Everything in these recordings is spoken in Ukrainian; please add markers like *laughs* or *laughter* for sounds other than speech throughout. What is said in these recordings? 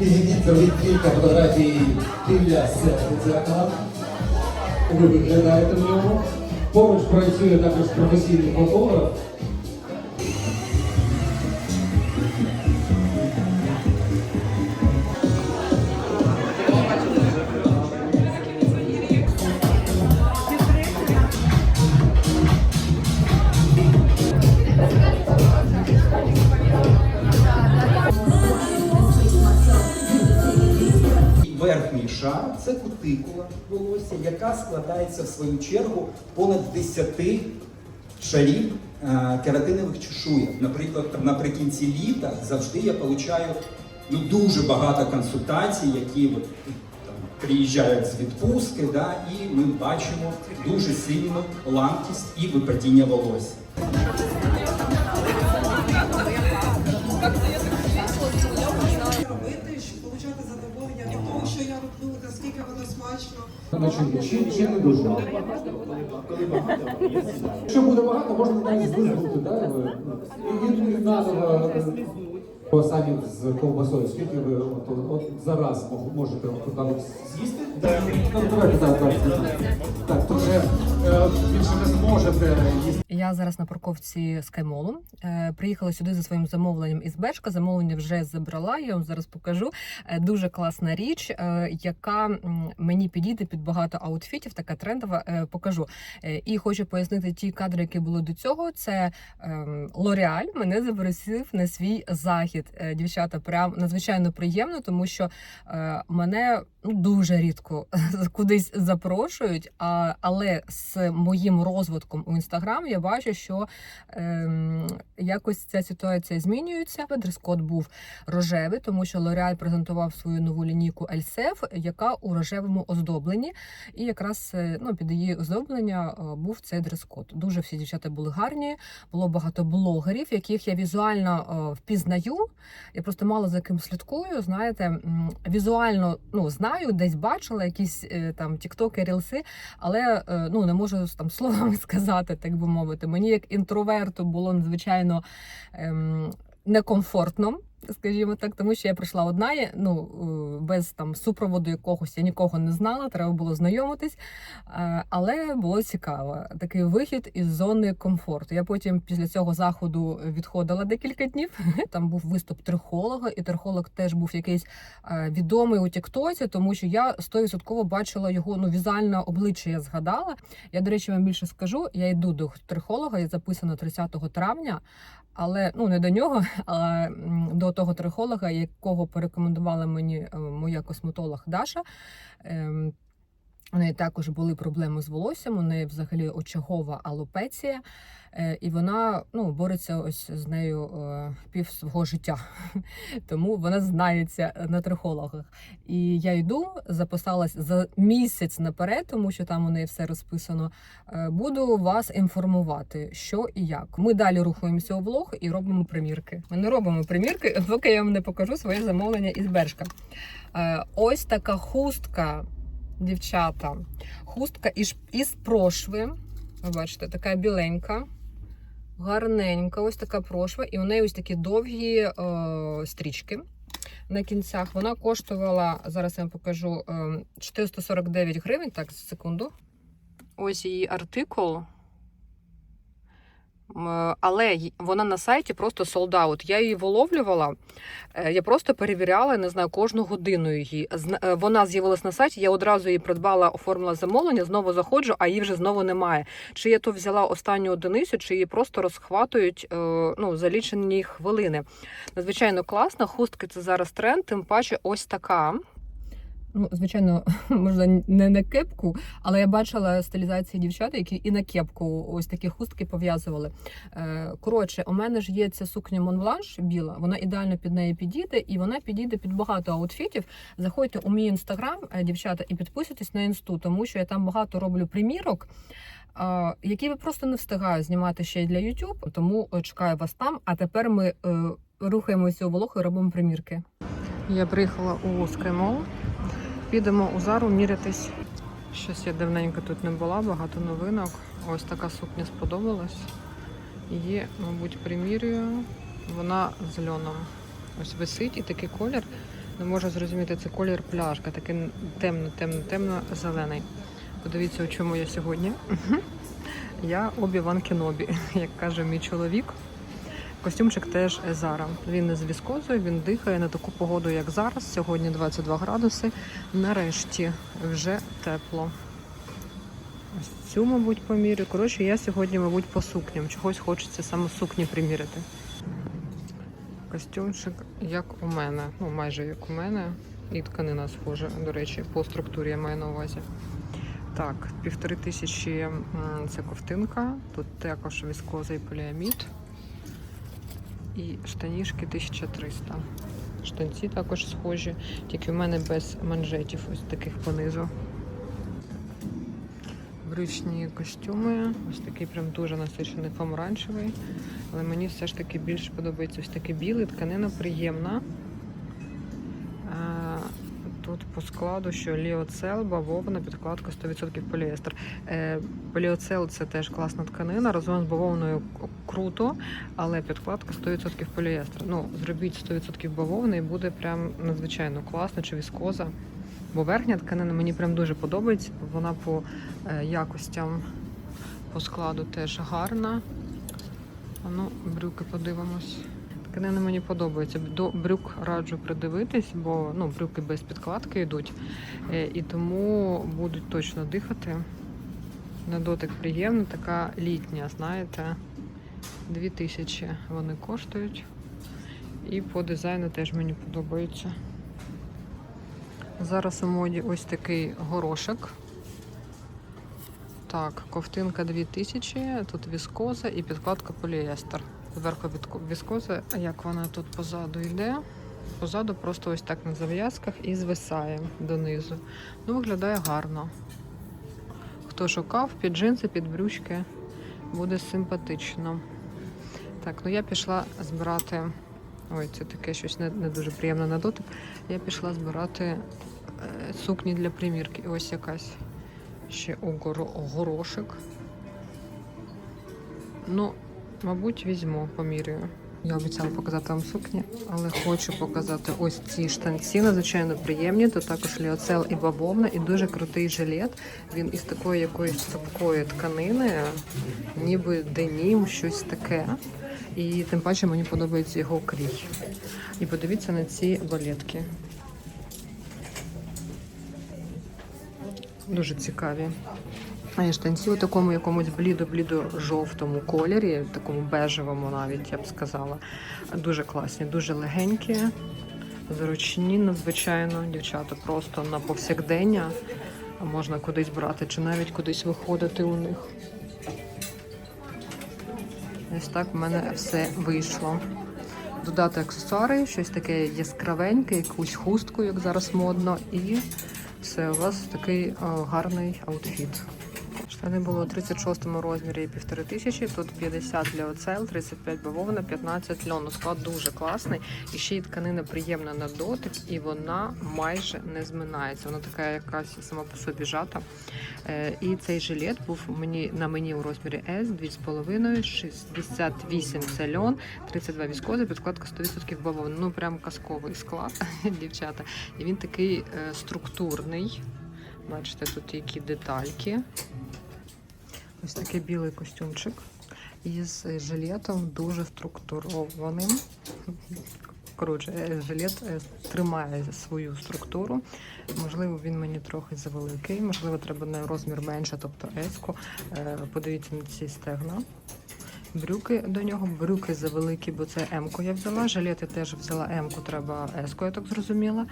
І від кілька фотографій біля себе дзеркала. Ви виглядаєте в ньому. Поруч працює також професійний фотограф. Верхній шар це кутикула волосся, яка складається в свою чергу понад 10 шарів е, кератинових чешуєк. Наприклад, наприкінці літа завжди я получаю ну, дуже багато консультацій, які приїжджають з відпустки, да, і ми бачимо дуже сильну ламкість і випадіння волосся. Наскільки воно смачно. Чи, чи не дуже? Якщо буде багато, можна навіть злизнути, да? І, і наново е, самі з ковбасою. Скільки ви от, от, зараз можете от, там з'їсти? Ну, так, так, так. Так, вже більше не зможете їсти. Я зараз на парковці Скаймолу. Е, приїхала сюди за своїм замовленням із Бешка. Замовлення вже забрала. Я вам зараз покажу. Е, дуже класна річ, е, яка мені підійде під багато аутфітів. Така трендова. Покажу. І хочу пояснити ті кадри, які були до цього. Це ем, Лореаль мене запросив на свій захід. Дівчата, прям надзвичайно приємно, тому що мене ну, дуже рідко *laughs* кудись запрошують. Але з моїм розвитком у інстаграм я бачу, що ем, якось ця ситуація змінюється. Дрес-код був рожевий, тому що L'Oreal презентував свою нову лінійку Ельсеф, яка у рожевому оздобленні. І якраз е, ну, під її оздоблення е, був цей дрес-код. Дуже всі дівчата були гарні. Було багато блогерів, яких я візуально е, впізнаю. Я просто мало за ким слідкую. Знаєте, візуально ну знаю, десь бачила якісь там тіктоки, рілси, але ну не можу там *laughs* словами сказати, так би мовити. Мені як інтроверту було надзвичайно ем, некомфортно. Скажімо так, тому що я прийшла одна, я, ну е, без там супроводу якогось я нікого не знала, треба було знайомитись. Е, Але було цікаво. Такий вихід із зони комфорту. Я потім після цього заходу відходила декілька днів. *laughs* Там був виступ трихолога, і трихолог теж був якийсь е, відомий у Тіктоці, тому що я стовідсотково бачила його ну візуальне обличчя. Я згадала. Я, до речі, вам більше скажу. Я йду до трихолога, я записана 30 травня. Але ну не до нього, *laughs* а до того трихолога, якого порекомендувала мені е, моя косметолог Даша. У неї також були проблеми з волоссям, у неї взагалі очагова алопеція, е, і вона ну, бореться ось з нею е, пів свого життя. *laughs* Тому вона знається на трихологах. І я йду, записалась за місяць наперед, тому що там у неї все розписано. Е, Буду вас інформувати, що і як. Ми далі рухаємося у влог і робимо примірки. Ми не робимо примірки, поки я вам не покажу своє замовлення із Бершка. Ось така хустка, дівчата. Хустка із, прошви. Ви бачите, така біленька. Гарненька, ось така прошва, і у неї ось такі довгі е, стрічки на кінцях. Вона коштувала, зараз я вам покажу, е, 449 гривень. Так, секунду. Ось її артикул. М, Але вона на сайті просто sold. Я її виловлювала. е, Я просто перевіряла, не знаю, кожну годину її. Е, Вона з'явилась на сайті. Я одразу її придбала, оформила замовлення, знову заходжу, а її вже знову немає. Чи я то взяла останню одиницю, чи її просто розхватують е, ну, за лічені хвилини. Надзвичайно класна. Хустки це зараз тренд, тим паче ось така. Ну, звичайно, *laughs* можна не на кепку, але я бачила стилізації дівчат, які і на кепку ось такі хустки пов'язували. Е, Коротше, у мене ж є ця сукня Монбланш біла, вона ідеально під неї підійде, і вона підійде під багато аутфітів. Заходьте у мій інстаграм, е, дівчата, і підписуйтесь на інсту, тому що я там багато роблю примірок. Які я просто не встигаю знімати ще й для YouTube, тому е, чекаю вас там. А тепер ми е, рухаємося у Волоху і робимо примірки. Я приїхала у Скаймол. Підемо у зару мірятись. Щось я давненько тут не була, багато новинок. Ось така сукня сподобалась. Її, мабуть, примірюю. Вона з льоном. Ось висить і такий колір Не можу зрозуміти, це колір пляшка, такий темно, темно, темно зелений. Подивіться, у чому я сьогодні. Я обі-ван Кенобі, *laughs* як каже мій чоловік. Костюмчик теж Зара. Він не з віскозою, він дихає на таку погоду, як зараз. Сьогодні 22 градуси. Нарешті вже тепло. Ось цю, мабуть, помірю. Коротше, я сьогодні, мабуть, по сукням. Чогось хочеться саме сукні приміряти. Костюмчик, як у мене, ну майже як у мене. І тканина схожа, до речі, по структурі я маю на увазі. Так, півтори тисячі це ковтинка. Тут також віскоза і поліамід. І штанішки 1300. Штанці також схожі, тільки в мене без манжетів, ось таких понизу. Брючні костюми, ось такий прям дуже насичений помаранчевий. Але мені все ж таки більше подобається ось такий білий, тканина приємна. Тут по складу, що ліоцел, бавовна, підкладка 100% поліестер. Е, Поліоцел це теж класна тканина, разом з бавовною круто, але підкладка 100% поліестер. Ну, зробіть 100% бавовни і буде прям надзвичайно класно чи віскоза. Бо верхня тканина мені прям дуже подобається. Вона по е, якостям по складу теж гарна. А ну, брюки подивимось. Тканини мені подобаються. До брюк раджу придивитись, бо ну, брюки без підкладки йдуть. Е, І тому будуть точно дихати. На дотик приємна, така літня, знаєте. 2000 вони коштують. І по дизайну теж мені подобаються. Зараз у моді ось такий горошок. Так, ковтинка 2000, тут віскоза і підкладка поліестер. Зверху віскоза, як вона тут позаду йде? Позаду просто ось так на зав'язках і звисає донизу. Ну, виглядає гарно. Хто шукав під джинси, під брючки, буде симпатично. Так, ну я пішла збирати. Ой, це таке щось не, не дуже приємне на дотик. Я пішла збирати е, сукні для примірки. І ось якась ще огоро- горошик. Ну, мабуть, візьму, поміряю. Я обіцяла показати вам сукні, але хочу показати ось ці штанці, надзвичайно приємні. Тут також ліоцел і бавовна, і дуже крутий жилет. Він із такої якоїсь цупкої тканини, ніби денім, щось таке. І тим паче мені подобається його крій. І подивіться на ці балетки. Дуже цікаві. А штанці у такому якомусь блідо-блідо-жовтому кольорі, такому бежевому навіть, я б сказала. Дуже класні, дуже легенькі, зручні, надзвичайно. Дівчата просто на повсякдення можна кудись брати чи навіть кудись виходити у них. Ось так в мене все вийшло. Додати аксесуари, щось таке яскравеньке, якусь хустку, як зараз модно, і все, у вас такий о, гарний аутфіт. Штани було у 36 розмірі і півтори тисячі, тут 50 для оцел, 35 бавовна, 15 льону. Склад дуже класний. І ще й тканина приємна на дотик, і вона майже не зминається. Вона така якась сама по собі жата. Е, І цей жилет був мені на мені у розмірі S, 2,5, 68 це льон, 32 віскоза, підкладка 100% бавовна. Ну прям казковий склад, *laughs* дівчата. І він такий е, структурний. Бачите, тут які детальки. Ось такий білий костюмчик із жилетом дуже структурованим. Коротше, е, жилет е, тримає свою структуру. Можливо, він мені трохи завеликий, можливо, треба на розмір менше, тобто еску. Е, Подивіться на ці стегна. Брюки до нього, брюки завеликі, бо це М-ку я взяла. Жилети теж взяла М-ку, треба С-ку, я так зрозуміла.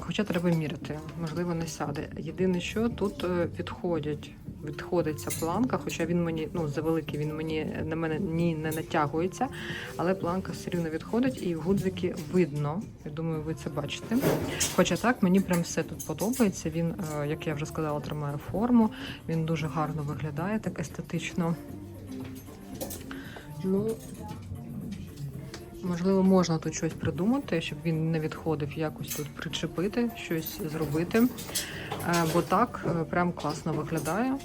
Хоча треба міряти, можливо, не сяде. Єдине, що тут е, підходять, відходить ця планка, хоча він мені ну завеликий, він мені на мене ні не натягується, але планка все рівно відходить і гудзики видно. Я думаю, ви це бачите. Хоча так, мені прям все тут подобається. Він, е, як я вже сказала, тримає форму. Він дуже гарно виглядає, так естетично. Ну, можливо, можна тут щось придумати, щоб він не відходив, якось тут причепити, щось зробити. Е, Бо так е, прям класно виглядає.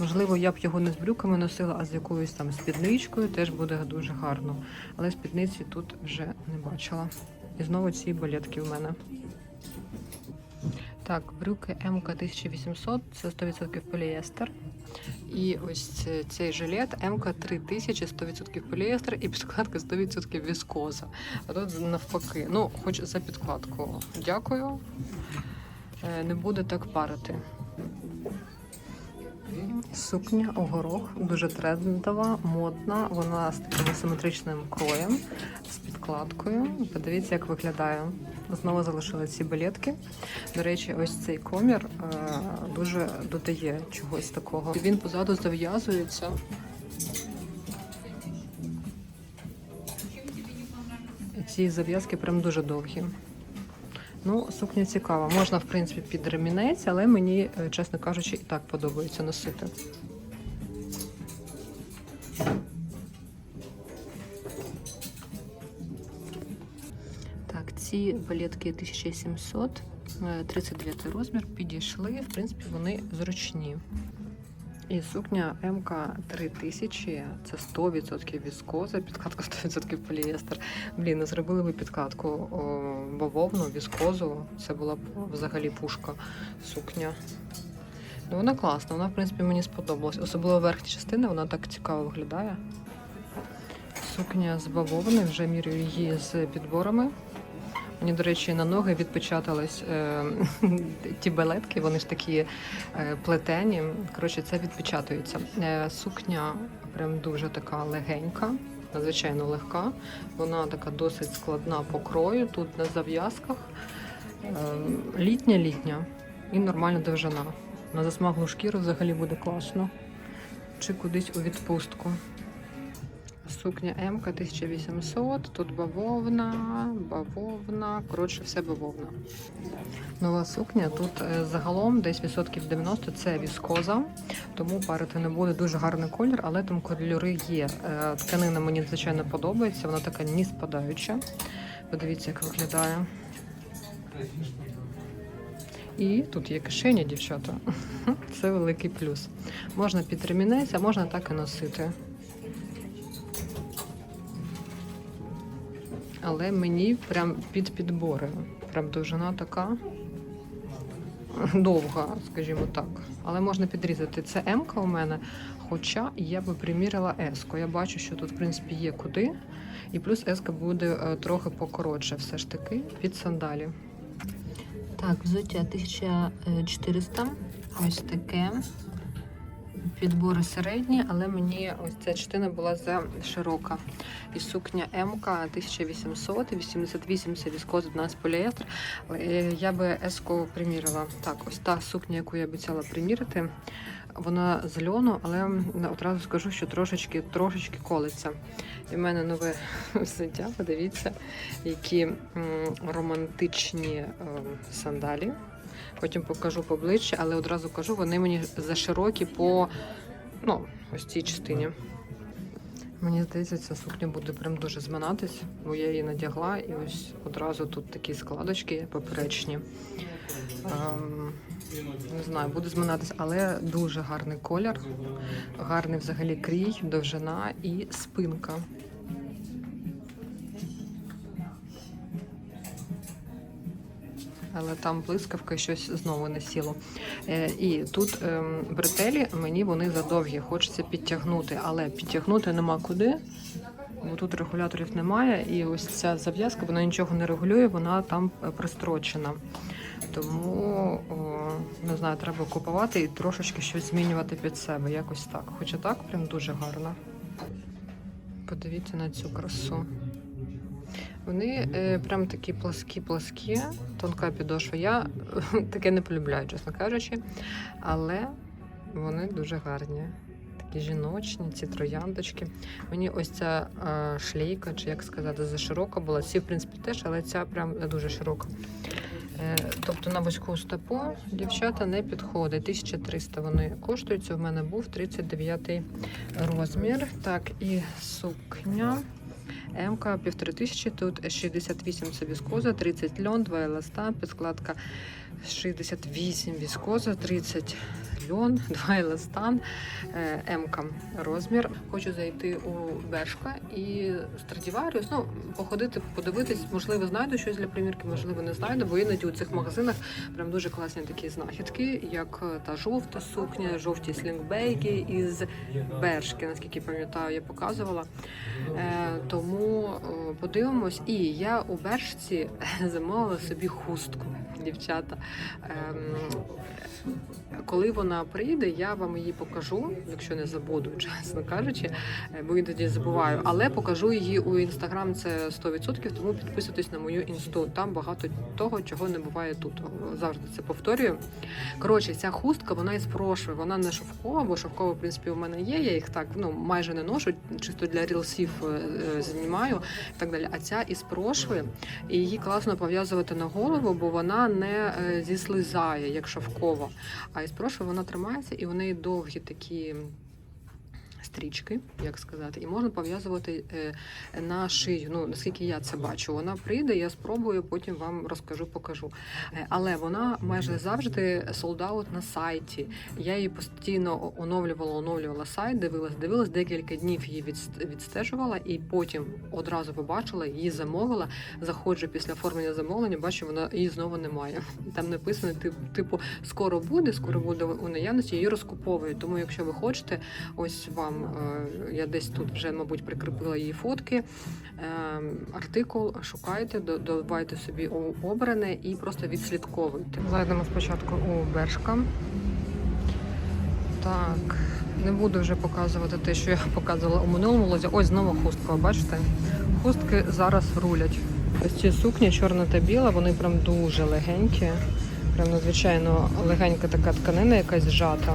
Можливо, я б його не з брюками носила, а з якоюсь там спідничкою теж буде дуже гарно. Але спідниці тут вже не бачила. І знову ці балетки в мене. Так, брюки МК 1800, це 100% поліестер. І ось цей жилет МК 3000, 100% поліестер і підкладка 100% віскоза. А тут навпаки. Ну, хоч за підкладку. Дякую. Е, Не буде так парити. Сукня у горох дуже трендова, модна. Вона з таким симетричним кроєм, з підкладкою. Подивіться, як виглядає. Знову залишили ці балетки. До речі, ось цей комір е, дуже додає чогось такого. Він позаду зав'язується. Ці зав'язки прям дуже довгі. Ну, сукня цікава. Можна, в принципі, під ремінець, але мені, е, чесно кажучи, і так подобається носити. Ці балетки 1700, е, 39 розмір, підійшли. В принципі, вони зручні. І сукня МК 3000, це 100% віскоза, підкладка *laughs* 100% поліестер. Блін, не зробили би підкладку о, бавовну, віскозу. Це була б взагалі пушка сукня. Ну, вона класна, вона, в принципі, мені сподобалась. Особливо верхня частина, вона так цікаво виглядає. Сукня з бавовни, вже міряю її з підборами. Мені, до речі, на ноги відпечатались е, *laughs* ті балетки, вони ж такі е, плетені. Коротше, це відпечатується. Е, сукня прям дуже така легенька, надзвичайно легка. Вона така досить складна по крою. Тут на зав'язках. Літня-літня і нормальна довжина. На засмаглу шкіру взагалі буде класно. Чи кудись у відпустку. Сукня МК 1800, тут бавовна, бавовна, коротше, все бавовна. Нова сукня. Тут е, загалом десь відсотків 90 це віскоза, тому парити не буде дуже гарний колір, але там кольори є. Е, Тканина мені звичайно подобається, вона така ні спадаюча. Подивіться, як виглядає. І тут є кишеня, дівчата. *laughs* Це великий плюс. Можна під ремінець, а можна так і носити. Але мені прям під підбори. Прям довжина така довга, скажімо так. Але можна підрізати. Це М у мене, хоча я би примірила с Я бачу, що тут, в принципі, є куди. І плюс с буде е, трохи покоротше, все ж таки, під сандалі. Так, взуття 1400. Ось таке. Підбори середні, але мені ось ця частина була за широка. І сукня МК 1800, 88 це віскоз, 11 поліестер. Я би еску примірила. Так, ось та сукня, яку я обіцяла примірити, вона з але одразу скажу, що трошечки, трошечки колиться. І в мене нове *laughs* взуття, подивіться, які романтичні ем, сандалі. Потім покажу поближче, але одразу кажу, вони мені заширокі по ну, ось цій частині. Мені здається, ця сукня буде прям дуже зминатись, бо я її надягла, і ось одразу тут такі складочки поперечні. Ем, не знаю, буде зминатись, але дуже гарний колір, гарний взагалі крій, довжина і спинка. Але там блискавка щось знову не сіло. Е, і тут ем, бретелі мені вони задовгі, хочеться підтягнути, але підтягнути нема куди, бо тут регуляторів немає. І ось ця зав'язка вона нічого не регулює, вона там е, пристрочена. Тому о, не знаю, треба купувати і трошечки щось змінювати під себе. Якось так. Хоча так, прям дуже гарно. Подивіться на цю красу. Вони е, прям такі пласкі-пласкі, тонка підошва. Я *laughs* таке не полюбляю, чесно кажучи. Але вони дуже гарні. Такі жіночні, ці трояндочки. Мені ось ця е, шлейка, чи як сказати, заширока була. Ці, в принципі, теж, але ця прям дуже широка. Е, тобто на вузьку стопу дівчата не підходить. 1300 вони коштують. В мене був 39 розмір. Так, і сукня. МК 1500, тут 68 це віскоза, 30 льон, 2 еласта, підкладка 68 віскоза, 30 льон, *laughs* два еластан, е, М-ка розмір. Хочу зайти у Бершка і Страдіваріус. Ну, походити, подивитись, можливо, знайду щось для примірки, можливо, не знайду, бо іноді у цих магазинах прям дуже класні такі знахідки, як е, та жовта сукня, жовті слінгбейки із Бершки, наскільки пам'ятаю, я показувала. Е, тому подивимось. І я у Бершці замовила собі хустку, дівчата. Ем, коли вона прийде, я вам її покажу, якщо не забуду, *laughs* чесно кажучи, е, бо іноді забуваю. Але покажу її у інстаграм. Це 100%, тому підписуйтесь на мою інсту. Там багато того, чого не буває тут. Завжди це повторюю. Коротше, ця хустка вона із прошви, вона не шовкова, бо шовкова, в принципі, у мене є. Я їх так ну майже не ношу, чисто для рілсів е, е, знімаю і так далі. А ця із прошви, і її класно пов'язувати на голову, бо вона не зіслизає, як шовкова. А із прошви вона тримається, і вони довгі такі. Стрічки, як сказати, і можна пов'язувати е, на шию. Ну наскільки я це бачу, вона прийде, я спробую, потім вам розкажу, покажу. Е, Але вона майже завжди солдаут на сайті. Я її постійно оновлювала, оновлювала сайт, дивилась, дивилась декілька днів її відстежувала, і потім одразу побачила, її замовила. Заходжу після оформлення замовлення, бачу, вона її знову немає. Там написано, тип- типу, скоро буде, скоро буде у наявності. Її розкуповують. Тому, якщо ви хочете, ось вам е, я десь тут вже, мабуть, прикріпила її фотки. Е, Артикул шукайте, додавайте собі обране і просто відслідковуйте. Зайдемо спочатку у Бершка. Так, не буду вже показувати те, що я *laughs* показувала у минулому лозі. Ось знову хустка, бачите? Хустки зараз рулять. Ось ці сукні, чорна та біла, вони прям дуже легенькі. Прям надзвичайно легенька така тканина, якась зжата.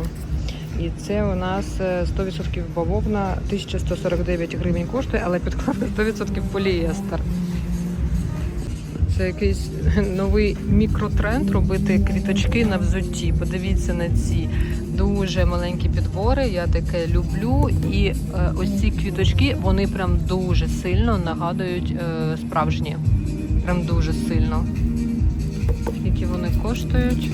І це у нас е, 100% бавовна, 1149 гривень коштує, але підкладка *laughs* 100% поліестер. Це якийсь новий мікротренд робити квіточки на взутті. Подивіться на ці дуже маленькі підбори. Я таке люблю. І е, ось ці квіточки вони прям дуже сильно нагадують е, справжні. Прям дуже сильно. Скільки вони коштують?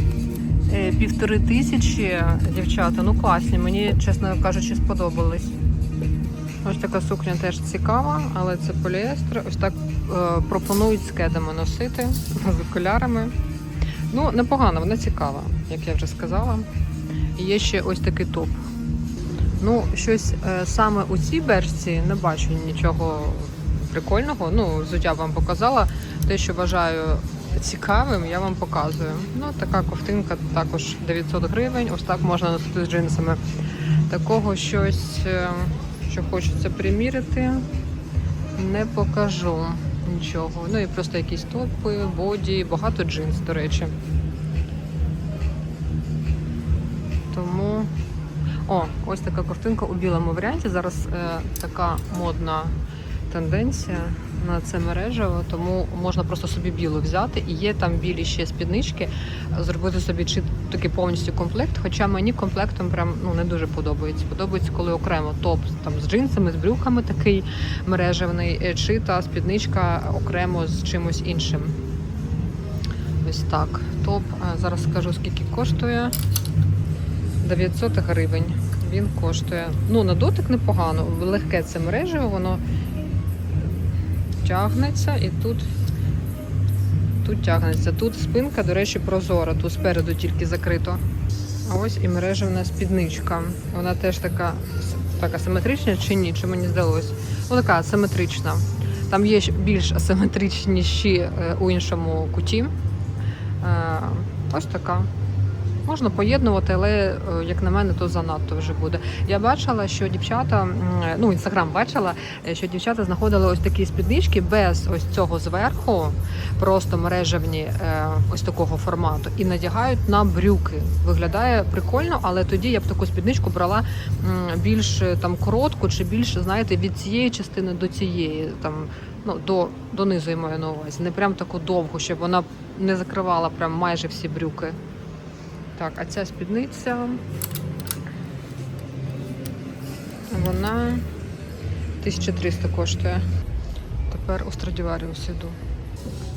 Е, Півтори тисячі дівчата. Ну класні. Мені, чесно кажучи, сподобались. Ось така сукня теж цікава, але це поліестер. Ось так е, пропонують з кедами носити з окулярами. Ну, непогано, вона цікава, як я вже сказала. І є ще ось такий топ. Ну, щось е, саме у цій бершці не бачу нічого прикольного. Ну, взуття вам показала. Те, що вважаю цікавим, я вам показую. Ну, така ковтинка також 900 гривень. Ось так можна носити з джинсами. Такого щось, е, що хочеться приміряти, не покажу нічого. Ну і просто якісь топи, боді, багато джинс, до речі. Тому. О, ось така картинка у білому варіанті. Зараз е, така модна тенденція на це мережево, тому можна просто собі білу взяти. І є там білі ще спіднички, зробити собі чи такий повністю комплект. Хоча мені комплектом прям ну не дуже подобається. Подобається, коли окремо топ там з джинсами, з брюками такий мережевний, е, чи та спідничка окремо з чимось іншим. Ось так. Топ. Зараз скажу скільки коштує. 900 гривень. Він коштує. Ну, на дотик непогано. Легке це мережево, воно тягнеться і тут. Тут тягнеться. Тут спинка, до речі, прозора, тут спереду тільки закрито. А ось і мережевна спідничка. Вона теж така, така асиметрична чи ні? Чи мені здалось? Ну, така асиметрична. Там є більш асиметричніші е, у іншому куті. Е, Ось така. Можна поєднувати, але е, як на мене, то занадто вже буде. Я бачила, що дівчата, ну інстаграм бачила, е, що дівчата знаходили ось такі спіднички без ось цього зверху, просто мережевні е, ось такого формату, і надягають на брюки. Виглядає прикольно, але тоді я б таку спідничку брала більш е, там коротку чи більш, знаєте, від цієї частини до цієї там. Ну, до, донизу я маю на увазі. Не прям таку довгу, щоб вона не закривала прям майже всі брюки. Так, а ця спідниця. Вона 1300 коштує. Тепер у Страдіваріус іду.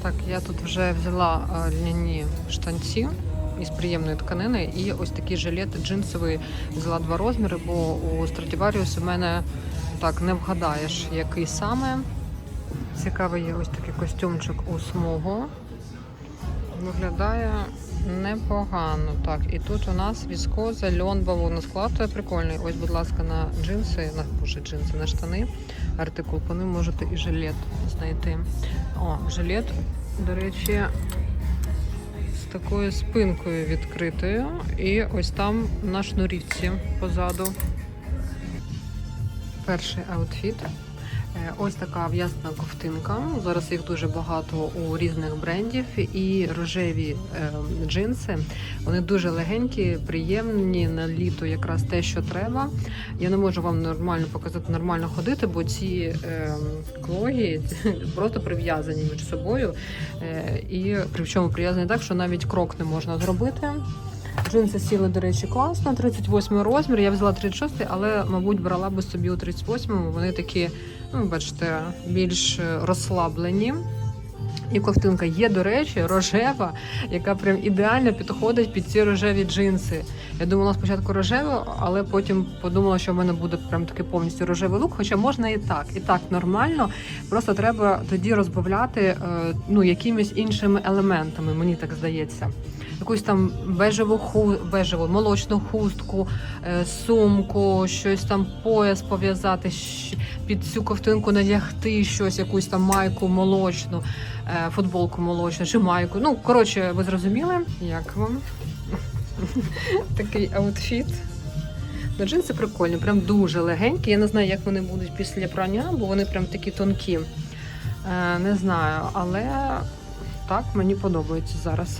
Так, я тут вже взяла льняні штанці. із приємної тканини. І ось такий жилет джинсовий взяла два розміри, бо у Stradivarius у мене так не вгадаєш, який саме. Цікавий є ось такий костюмчик у смугу. Виглядає непогано. Так, і тут у нас віскоза, льон, бавовна склад. Це прикольний. Ось, будь ласка, на джинси, на боже, джинси, на штани. Артикул по ним можете і жилет знайти. О, жилет, до речі, з такою спинкою відкритою. І ось там на шнурівці позаду. Перший аутфіт. Е, Ось така в'язана ковтинка. Зараз їх дуже багато у різних брендів. І рожеві е, джинси. Вони дуже легенькі, приємні на літо, якраз те, що треба. Я не можу вам нормально показати, нормально ходити, бо ці е, клоги *laughs* просто прив'язані між собою. І причому прив'язані так, що навіть крок не можна зробити. Джинси сіли, до речі, класно. 38 розмір. Я взяла 36, але, мабуть, брала би собі у 38 Вони такі, ну, бачите, більш е, розслаблені. І ковтинка є, до речі, рожева, яка прям ідеально підходить під ці рожеві джинси. Я думала спочатку рожеву, але потім подумала, що в мене буде прям такий повністю рожевий лук. Хоча можна і так, і так нормально. Просто треба тоді розбавляти е, ну, якимись іншими елементами, мені так здається. Якусь там бежеву ху... бежеву, молочну хустку, е, сумку, щось там пояс пов'язати, під цю ковтинку надягти щось, якусь там майку молочну, е, футболку молочну чи майку. Ну, коротше, ви зрозуміли, як вам *laughs* такий аутфіт. Ну, джинси прикольні, прям дуже легенькі. Я не знаю, як вони будуть після прання, бо вони прям такі тонкі. Е, не знаю, але так мені подобається зараз.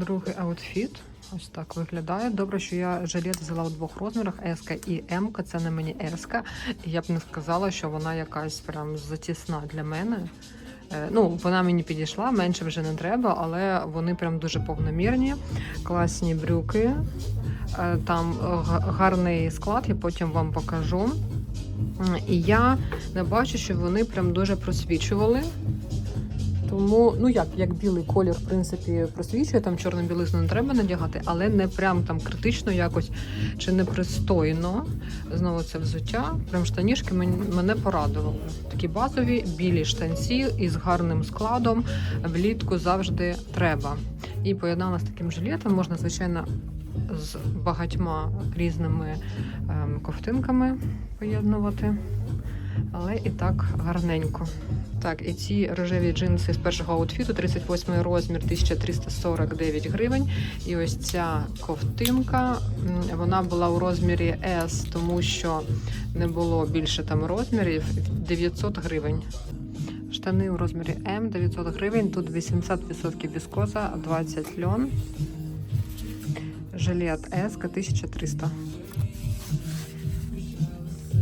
Другий аутфіт. Ось так виглядає. Добре, що я жилет взяла у двох розмірах S і M. Це не мені S. І я б не сказала, що вона якась прям затісна для мене. Е, Ну, вона мені підійшла, менше вже не треба, але вони прям дуже повномірні, класні брюки. Е, Там гарний склад, я потім вам покажу. І я не бачу, що вони прям дуже просвічували. Тому, ну як, як білий колір, в принципі, просвічує, там чорну білизну не треба надягати, але не прям там критично якось чи непристойно. Знову це взуття. Прям штанішки мен- мене порадували. Такі базові білі штанці із гарним складом. Влітку завжди треба. І поєднала з таким жилетом можна, звичайно, з багатьма різними ем, ковтинками поєднувати. Але і так гарненько. Так, і ці рожеві джинси з першого аутфіту, 38 розмір, 1349 гривень. І ось ця ковтинка, вона була у розмірі S, тому що не було більше там розмірів, 900 гривень. Штани у розмірі М 900 гривень, тут 80% віскоза, 20 льон. Жилет S 1300.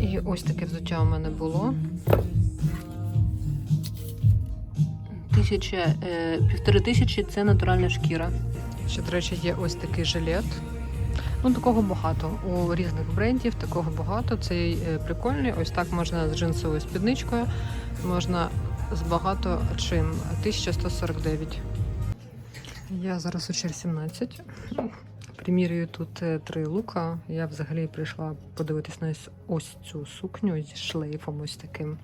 І ось таке взуття у мене було. Тисяча, е, півтори тисячі це натуральна шкіра. Ще, до речі, є ось такий жилет. Ну, такого багато. У різних брендів такого багато. Цей е, прикольний. Ось так можна з джинсовою спідничкою, можна з багато чим. 1149. Я зараз у чер 17. Примірюю тут е, три лука. Я взагалі прийшла подивитись на ось- цю сукню зі шлейфом ось таким.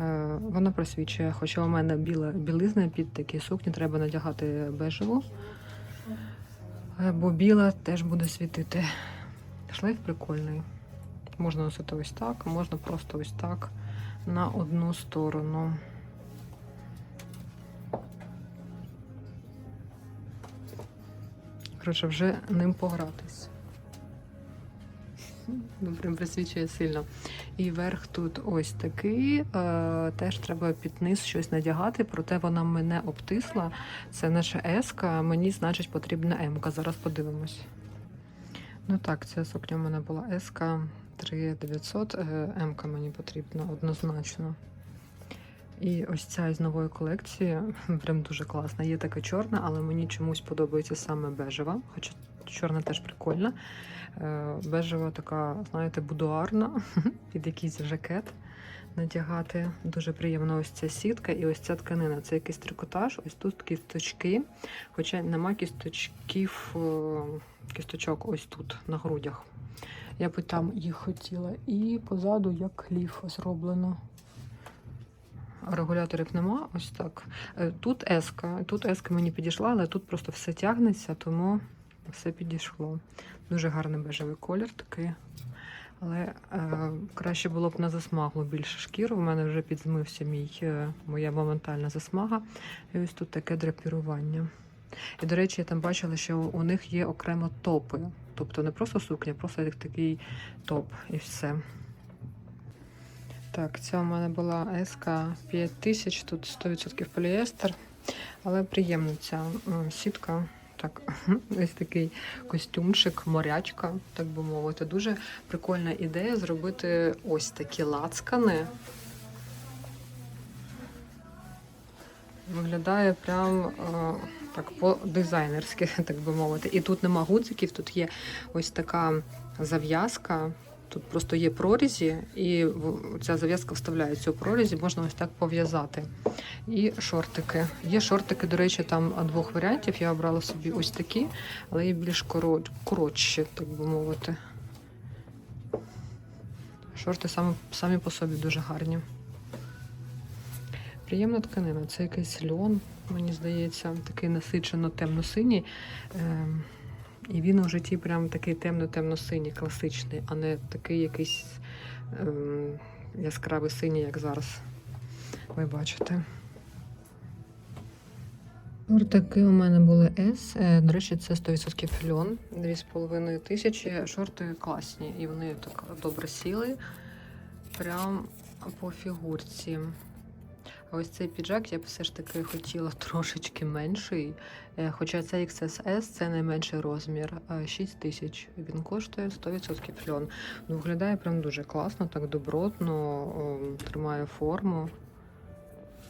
Е, Вона просвічує, хоча у мене біла білизна під такі сукні треба надягати бежеву, е, бо біла теж буде світити. Шлейф прикольний. Можна носити ось так, можна просто ось так на одну сторону. Коротше, вже ним погратись. Ну, прям присвічує сильно. І верх тут ось такий. Е, теж треба під низ щось надягати, проте вона мене обтисла. Це наша еска, мені, значить, потрібна М-ка. Зараз подивимось. Ну так, ця сукня в мене була еска 3900, е, М-ка мені потрібна однозначно. І ось ця із нової колекції *laughs* прям дуже класна. Є така чорна, але мені чомусь подобається саме бежева, хоча чорна теж прикольна. Е, Бежева така, знаєте, будуарна, *laughs* під якийсь жакет. надягати. Дуже приємно ось ця сітка і ось ця тканина. Це якийсь трикотаж. Ось тут кісточки, хоча нема кісточків, е, кісточок ось тут на грудях. Я би там їх хотіла. І позаду як ліф зроблено. Регуляторів нема, ось так. Е, Тут еска. Тут еска мені підійшла, але тут просто все тягнеться, тому все підійшло. Дуже гарний бежевий колір такий. Але е, краще було б на засмаглу більше шкіру. У мене вже підзмився мій, е, моя моментальна засмага. І ось тут таке драпірування. І, до речі, я там бачила, що у них є окремо топи. Тобто не просто сукня, просто такий топ і все. Так, ця у мене була СК 5000, тут 100% поліестер, але приємна ця сітка. Так, *laughs* ось такий костюмчик, морячка, так би мовити. Дуже прикольна ідея зробити ось такі лацкани. Виглядає прям е, так по-дизайнерськи, *laughs* так би мовити. І тут нема гудзиків, тут є ось така зав'язка. Тут просто є прорізі, і ця зав'язка вставляється у прорізі, можна ось так пов'язати. І шортики. Є шортики, до речі, там двох варіантів. Я обрала собі ось такі, але є більш коротші, так би мовити. Шорти самі, самі по собі дуже гарні. Приємна тканина. Це якийсь льон, мені здається, такий насичено темно-синій. І він у житті прям такий темно-темно-синій, класичний, а не такий якийсь ем, яскравий синій, як зараз ви бачите. Шортики у мене були S. Е, До речі, це 100% льон, 2,5 тисячі. Шорти класні, і вони так добре сіли. Прям по фігурці. А ось цей піджак я б все ж таки хотіла *laughs* трошечки менший. Е, Хоча це XSS, це найменший розмір. 6 тисяч. Він коштує 100% льон. Ну, виглядає прям дуже класно, так добротно, тримає форму.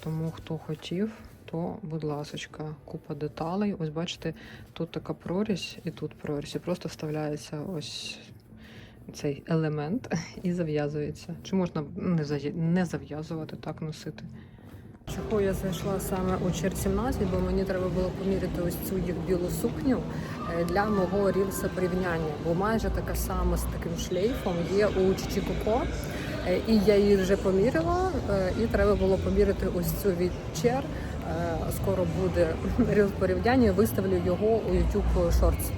Тому хто хотів, то, будь ласочка, купа деталей. Ось бачите, тут така прорізь і тут прорізь. І просто вставляється ось цей елемент *laughs* і зав'язується. Чи можна не зав'язувати, так носити? Чого я зайшла саме у Чер 17, бо мені треба було поміряти ось цю їх білу сукню е, для мого рілса порівняння. Бо майже така сама з таким шлейфом є у Чичі Коко. Е, І я її вже поміряла, е, і треба було поміряти ось цю від Чер. Скоро буде *laughs* рілс порівняння, виставлю його у YouTube Shorts.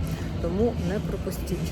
Тому не пропустіть.